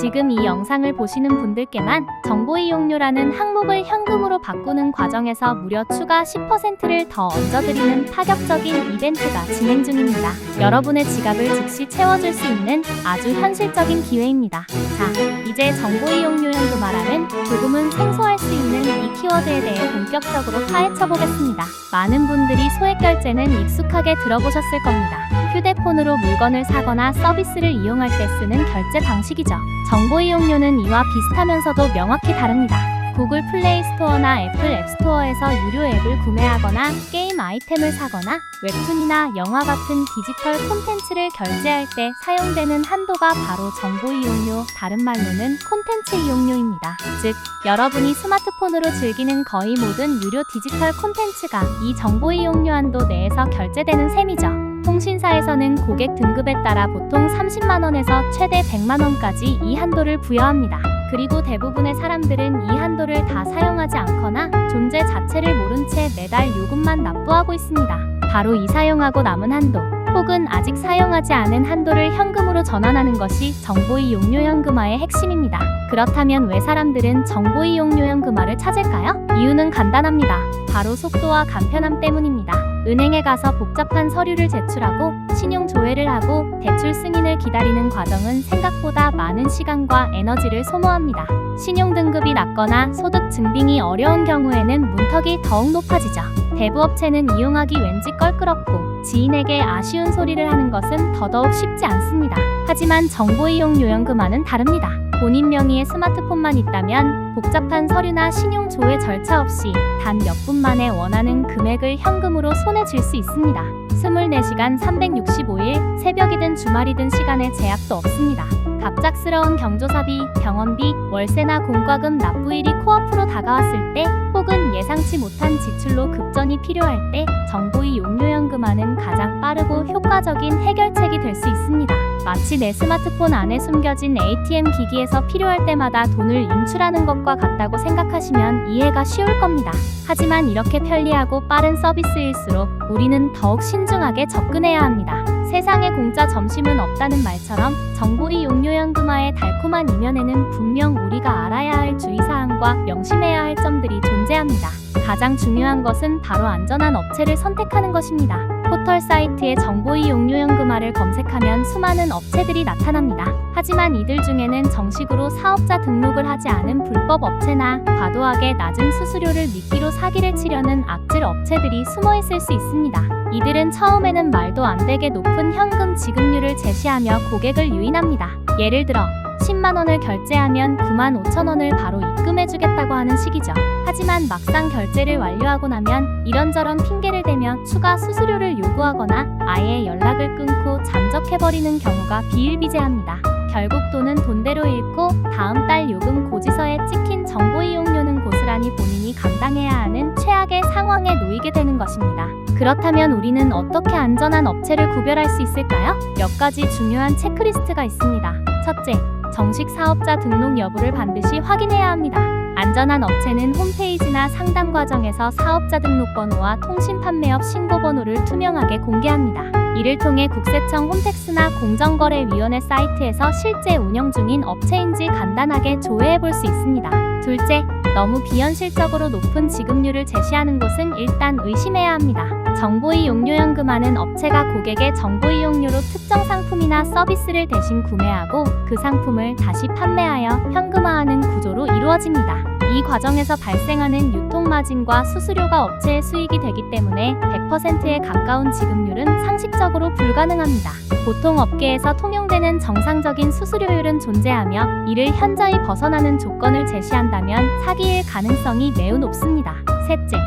지금 이 영상을 보시는 분들께만 정보 이용료라는 항목을 현금으로 바꾸는 과정에서 무려 추가 10%를 더 얹어드리는 파격적인 이벤트가 진행 중입니다. 여러분의 지갑을 즉시 채워줄 수 있는 아주 현실적인 기회입니다. 자, 이제 정보 이용료 현금화라는 조금은 생소할 수 있는 이 키워드에 대해 본격적으로 파헤쳐 보겠습니다. 많은 분들이 소액 결제는 익숙하게 들어보셨을 겁니다. 휴대폰으로 물건을 사거나 서비스를 이용할 때 쓰는 결제 방식이죠. 정보 이용료는 이와 비슷하면서도 명확히 다릅니다. 구글 플레이 스토어나 애플 앱 스토어에서 유료 앱을 구매하거나 게임 아이템을 사거나 웹툰이나 영화 같은 디지털 콘텐츠를 결제할 때 사용되는 한도가 바로 정보 이용료, 다른 말로는 콘텐츠 이용료입니다. 즉, 여러분이 스마트폰으로 즐기는 거의 모든 유료 디지털 콘텐츠가 이 정보 이용료 한도 내에서 결제되는 셈이죠. 통신사에서는 고객 등급에 따라 보통 30만 원에서 최대 100만 원까지 이 한도를 부여합니다. 그리고 대부분의 사람들은 이 한도를 다 사용하지 않거나 존재 자체를 모른 채 매달 요금만 납부하고 있습니다. 바로 이 사용하고 남은 한도 혹은 아직 사용하지 않은 한도를 현금으로 전환하는 것이 정보이 용료 현금화의 핵심입니다. 그렇다면 왜 사람들은 정보이 용료 현금화를 찾을까요? 이유는 간단합니다. 바로 속도와 간편함 때문입니다. 은행에 가서 복잡한 서류를 제출하고 신용 조회를 하고 대출 승인을 기다리는 과정은 생각보다 많은 시간과 에너지를 소모합니다. 신용 등급이 낮거나 소득 증빙이 어려운 경우에는 문턱이 더욱 높아지죠. 대부업체는 이용하기 왠지 껄끄럽고 지인에게 아쉬운 소리를 하는 것은 더더욱 쉽지 않습니다. 하지만 정보 이용 요연금화는 다릅니다. 본인 명의의 스마트폰만 있다면 복잡한 서류나 신용 조회 절차 없이 단 몇 분 만에 원하는 금액을 현금으로 손에 쥘 수 있습니다. 24시간 365일 새벽이든 주말이든 시간에 제약도 없습니다. 갑작스러운 경조사비, 병원비, 월세나 공과금 납부일이 코앞으로 다가왔을 때 혹은 예상치 못한 지출로 급전이 필요할 때 정보의 용료연금화는 가장 빠르고 효과적인 해결책이 될 수 있습니다. 마치 내 스마트폰 안에 숨겨진 ATM 기기에서 필요할 때마다 돈을 인출하는 것과 같다고 생각하시면 이해가 쉬울 겁니다. 하지만 이렇게 편리하고 빠른 서비스일수록 우리는 더욱 신중하게 접근해야 합니다. 세상에 공짜 점심은 없다는 말처럼 정보의 용료연금화의 달콤한 이면에는 분명 우리가 알아야 할 주의사항과 명심해야 할 점들이 존재합니다. 가장 중요한 것은 바로 안전한 업체를 선택하는 것입니다. 포털 사이트에 정보의 용료연금화를 검색하면 수많은 업체들이 나타납니다. 하지만 이들 중에는 정식으로 사업자 등록을 하지 않은 불법 업체나 과도하게 낮은 수수료를 미끼로 사기를 치려는 악질 업체들이 숨어 있을 수 있습니다. 이들은 처음에는 말도 안 되게 높은 현금 지급률을 제시하며 고객을 유인합니다. 예를 들어 10만 원을 결제하면 9만 5천 원을 바로 입금해주겠다고 하는 식이죠. 하지만 막상 결제를 완료하고 나면 이런저런 핑계를 대며 추가 수수료를 요구하거나 아예 연락을 끊고 잠적해버리는 경우가 비일비재합니다. 결국 돈은 돈대로 잃고 다음 달 요금 고지서에 찍힌 정보 이용료는 고스란히 본인이 감당해야 하는 최악의 상황에 놓이게 되는 것입니다. 그렇다면 우리는 어떻게 안전한 업체를 구별할 수 있을까요? 몇 가지 중요한 체크리스트가 있습니다. 첫째, 정식 사업자 등록 여부를 반드시 확인해야 합니다. 안전한 업체는 홈페이지나 상담 과정에서 사업자 등록번호와 통신 판매업 신고번호를 투명하게 공개합니다. 이를 통해 국세청 홈택스나 공정거래위원회 사이트에서 실제 운영 중인 업체인지 간단하게 조회해 볼 수 있습니다. 둘째, 너무 비현실적으로 높은 지급률을 제시하는 곳은 일단 의심해야 합니다. 정보이 용료연금하는 업체가 고객의 정보 이용료로 특정 상품이나 서비스를 대신 구매하고 그 상품을 다시 판매하여 현금화하는 구조로 이루어집니다. 이 과정에서 발생하는 유통마진과 수수료가 업체의 수익이 되기 때문에 100%에 가까운 지급률은 상식적으로 불가능합니다. 보통 업계에서 통용되는 정상적인 수수료율은 존재하며 이를 현저히 벗어나는 조건을 제시한다면 사기일 가능성이 매우 높습니다. 셋째,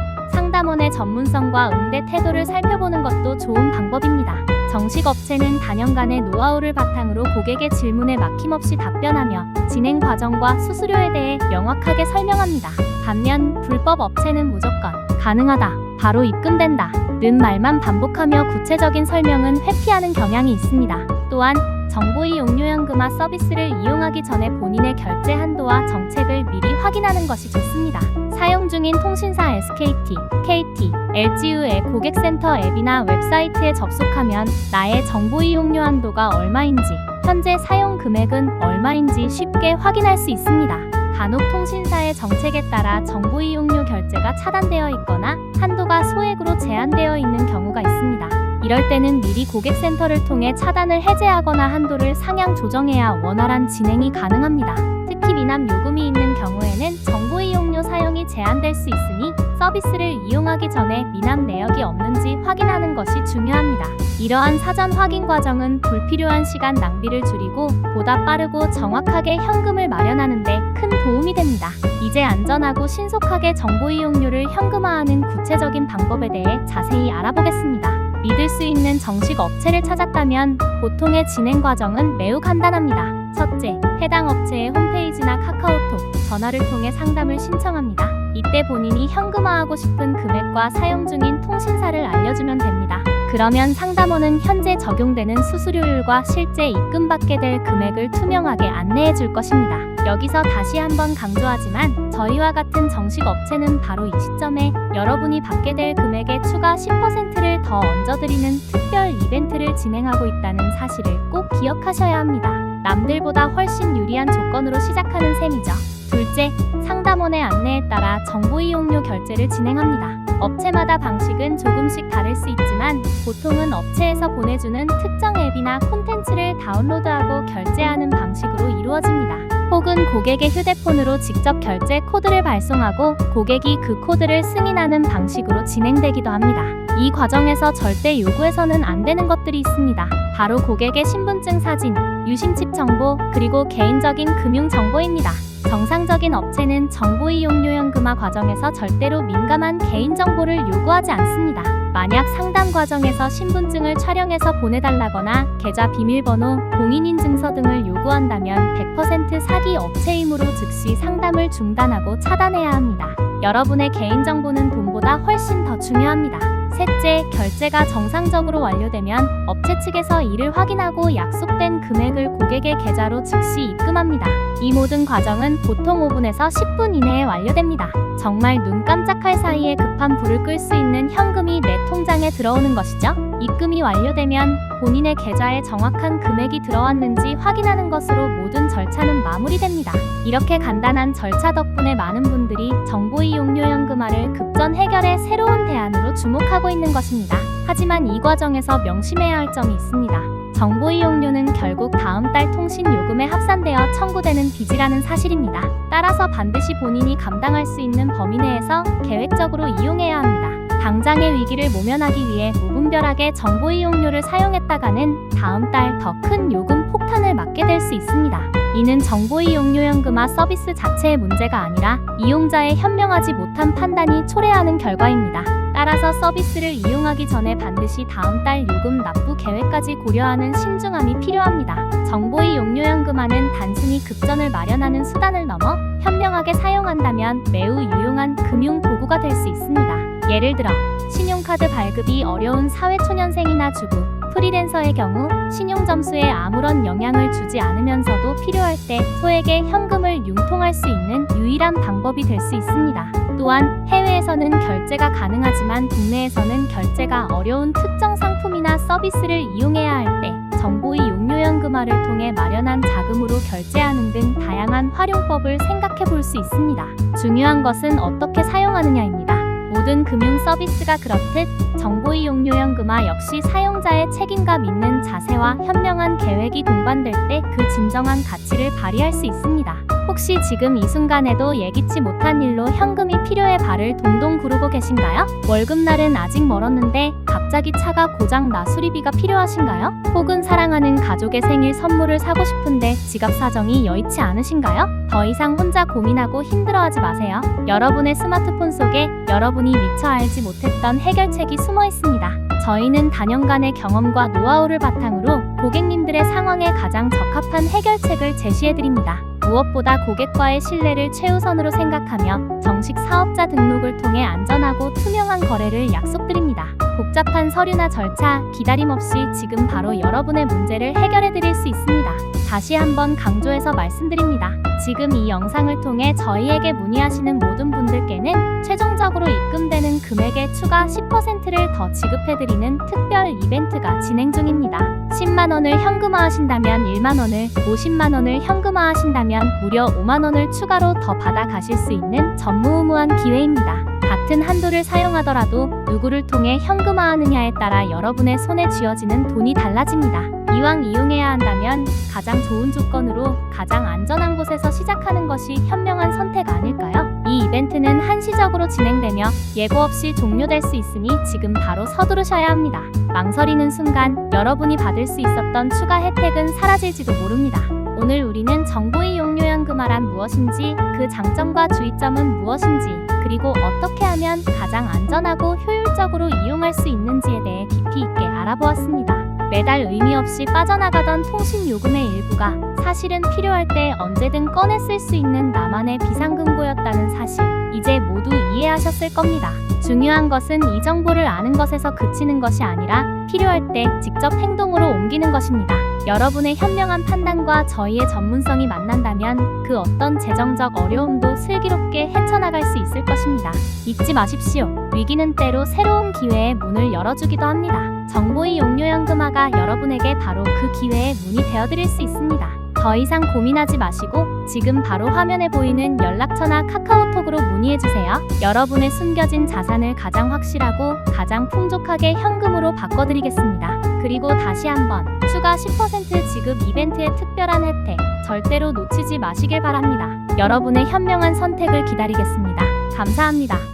전문성과 응대 태도를 살펴보는 것도 좋은 방법입니다. 정식 업체는 단연간의 노하우를 바탕으로 고객의 질문에 막힘없이 답변하며 진행 과정과 수수료에 대해 명확하게 설명합니다. 반면 불법 업체는 무조건 가능하다, 바로 입금된다, 는 말만 반복하며 구체적인 설명은 회피하는 경향이 있습니다. 또한 정보이 용료연금화 서비스를 이용하기 전에 본인의 결제 한도와 정책을 미리 확인하는 것이 좋습니다. 사용 중인 통신사 SKT, KT, LGU의 고객센터 앱이나 웹사이트에 접속하면 나의 정보 이용료 한도가 얼마인지, 현재 사용 금액은 얼마인지 쉽게 확인할 수 있습니다. 간혹 통신사의 정책에 따라 정보 이용료 결제가 차단되어 있거나 한도가 소액으로 제한되어 있는 경우가 있습니다. 이럴 때는 미리 고객센터를 통해 차단을 해제하거나 한도를 상향 조정해야 원활한 진행이 가능합니다. 특히 미납 요금이 있는 경우에는 정보 이용 료 사용이 제한될 수 있으니 서비스를 이용하기 전에 미납 내역이 없는지 확인하는 것이 중요합니다. 이러한 사전 확인 과정은 불필요한 시간 낭비를 줄이고 보다 빠르고 정확하게 현금을 마련하는 데 큰 도움이 됩니다. 이제 안전하고 신속하게 정보 이용료를 현금화하는 구체적인 방법에 대해 자세히 알아보겠습니다. 믿을 수 있는 정식 업체를 찾았다면 보통의 진행 과정은 매우 간단합니다. 첫째, 해당 업체의 홈페이지나 카카오톡, 전화를 통해 상담을 신청합니다. 이때 본인이 현금화하고 싶은 금액과 사용 중인 통신사를 알려주면 됩니다. 그러면 상담원은 현재 적용되는 수수료율과 실제 입금받게 될 금액을 투명하게 안내해 줄 것입니다. 여기서 다시 한번 강조하지만 저희와 같은 정식 업체는 바로 이 시점에 여러분이 받게 될 금액의 추가 10%를 더 얹어드리는 특별 이벤트를 진행하고 있다는 사실을 꼭 기억하셔야 합니다. 남들보다 훨씬 유리한 조건으로 시작하는 셈이죠. 둘째, 상담원의 안내에 따라 정보 이용료 결제를 진행합니다. 업체마다 방식은 조금씩 다를 수 있지만 보통은 업체에서 보내주는 특정 앱이나 콘텐츠를 다운로드하고 결제하는 방식으로 이루어집니다. 혹은 고객의 휴대폰으로 직접 결제 코드를 발송하고 고객이 그 코드를 승인하는 방식으로 진행되기도 합니다. 이 과정에서 절대 요구해서는 안 되는 것들이 있습니다. 바로 고객의 신분증 사진, 유심칩 정보, 그리고 개인적인 금융 정보입니다. 정상적인 업체는 정보 이용료 현금화 과정에서 절대로 민감한 개인 정보를 요구하지 않습니다. 만약 상담 과정에서 신분증을 촬영해서 보내달라거나 계좌 비밀번호, 공인인증서 등을 요구한다면 100% 사기 업체이므로 즉시 상담을 중단하고 차단해야 합니다. 여러분의 개인정보는 돈보다 훨씬 더 중요합니다. 셋째, 결제가 정상적으로 완료되면 업체 측에서 이를 확인하고 약속된 금액을 고객의 계좌로 즉시 입금합니다. 이 모든 과정은 보통 5분에서 10분 이내에 완료됩니다. 정말 눈 깜짝할 사이에 급한 불을 끌 수 있는 현금이 내 통장에 들어오는 것이죠. 입금이 완료되면 본인의 계좌에 정확한 금액이 들어왔는지 확인하는 것으로 모든 절차는 마무리됩니다. 이렇게 간단한 절차 덕분에 많은 분들이 정보 이용료 현금화를 급전 해결의 새로운 대안으로 주목하고 있는 것입니다. 하지만 이 과정에서 명심해야 할 점이 있습니다. 정보 이용료는 결국 다음 달 통신 요금에 합산되어 청구되는 빚이라는 사실입니다. 따라서 반드시 본인이 감당할 수 있는 범위 내에서 계획적으로 이용해야 합니다. 당장의 위기를 모면하기 위해 무분별하게 정보 이용료를 사용했다가는 다음 달 더 큰 요금 폭탄을 맞게 될 수 있습니다. 이는 정보 이용료 현금화 서비스 자체의 문제가 아니라 이용자의 현명하지 못한 판단이 초래하는 결과입니다. 따라서 서비스를 이용하기 전에 반드시 다음 달 요금 납부 계획까지 고려하는 신중함이 필요합니다. 정보의 용료 현금화는 단순히 급전을 마련하는 수단을 넘어 현명하게 사용한다면 매우 유용한 금융 도구가 될 수 있습니다. 예를 들어 신용카드 발급이 어려운 사회초년생이나 주부, 프리랜서의 경우 신용 점수에 아무런 영향을 주지 않으면서도 필요할 때 소액의 현금을 융통할 수 있는 유일한 방법이 될 수 있습니다. 또한 해외에서는 결제가 가능하지만 국내에서는 결제가 어려운 특정 상품이나 서비스를 이용해야 할 때 정보의 용료 현금화를 통해 마련한 자금으로 결제하는 등 다양한 활용법을 생각해 볼 수 있습니다. 중요한 것은 어떻게 사용하느냐입니다. 모든 금융 서비스가 그렇듯 정보 이용료 현금화 역시 사용자의 책임감 있는 자세와 현명한 계획이 동반될 때 그 진정한 가치를 발휘할 수 있습니다. 혹시 지금 이 순간에도 예기치 못한 일로 현금이 필요해 발을 동동 구르고 계신가요? 월급날은 아직 멀었는데 갑자기 차가 고장 나 수리비가 필요하신가요? 혹은 사랑하는 가족의 생일 선물을 사고 싶은데 지갑 사정이 여의치 않으신가요? 더 이상 혼자 고민하고 힘들어하지 마세요. 여러분의 스마트폰 속에 여러분이 미처 알지 못했던 해결책이 숨어 있습니다. 저희는 단연간의 경험과 노하우를 바탕으로 고객님들의 상황에 가장 적합한 해결책을 제시해드립니다. 무엇보다 고객과의 신뢰를 최우선으로 생각하며 정식 사업자 등록을 통해 안전하고 투명한 거래를 약속드립니다. 복잡한 서류나 절차, 기다림 없이 지금 바로 여러분의 문제를 해결해 드릴 수 있습니다. 다시 한번 강조해서 말씀드립니다. 지금 이 영상을 통해 저희에게 문의하시는 모든 분들께는 최종적으로 입금되는 금액의 추가 10%를 더 지급해드리는 특별 이벤트가 진행 중입니다. 10만원을 현금화하신다면 1만원을, 50만원을 현금화하신다면 무려 5만원을 추가로 더 받아가실 수 있는 전무후무한 기회입니다. 같은 한도를 사용하더라도 누구를 통해 현금화하느냐에 따라 여러분의 손에 쥐어지는 돈이 달라집니다. 이왕 이용해야 한다면 가장 좋은 조건으로 가장 안전한 곳에서 시작하는 것이 현명한 선택 아닐까요? 이 이벤트는 한시적으로 진행되며 예고 없이 종료될 수 있으니 지금 바로 서두르셔야 합니다. 망설이는 순간 여러분이 받을 수 있었던 추가 혜택은 사라질지도 모릅니다. 오늘 우리는 정보 이용료 현금화란 무엇인지, 그 장점과 주의점은 무엇인지, 그리고 어떻게 하면 가장 안전하고 효율적으로 이용할 수 있는지에 대해 깊이 있게 알아보았습니다. 매달 의미 없이 빠져나가던 통신 요금의 일부가 사실은 필요할 때 언제든 꺼내 쓸 수 있는 나만의 비상금고였다는 사실, 이제 모두 이해하셨을 겁니다. 중요한 것은 이 정보를 아는 것에서 그치는 것이 아니라 필요할 때 직접 행동으로 옮기는 것입니다. 여러분의 현명한 판단과 저희의 전문성이 만난다면 그 어떤 재정적 어려움도 슬기롭게 헤쳐나갈 수 있을 것입니다. 잊지 마십시오. 위기는 때로 새로운 기회의 문을 열어주기도 합니다. 정보의 용료 현금화가 여러분에게 바로 그 기회의 문이 되어드릴 수 있습니다. 더 이상 고민하지 마시고 지금 바로 화면에 보이는 연락처나 카카오톡으로 문의해주세요. 여러분의 숨겨진 자산을 가장 확실하고 가장 풍족하게 현금으로 바꿔드리겠습니다. 그리고 다시 한번 추가 10% 지급 이벤트의 특별한 혜택 절대로 놓치지 마시길 바랍니다. 여러분의 현명한 선택을 기다리겠습니다. 감사합니다.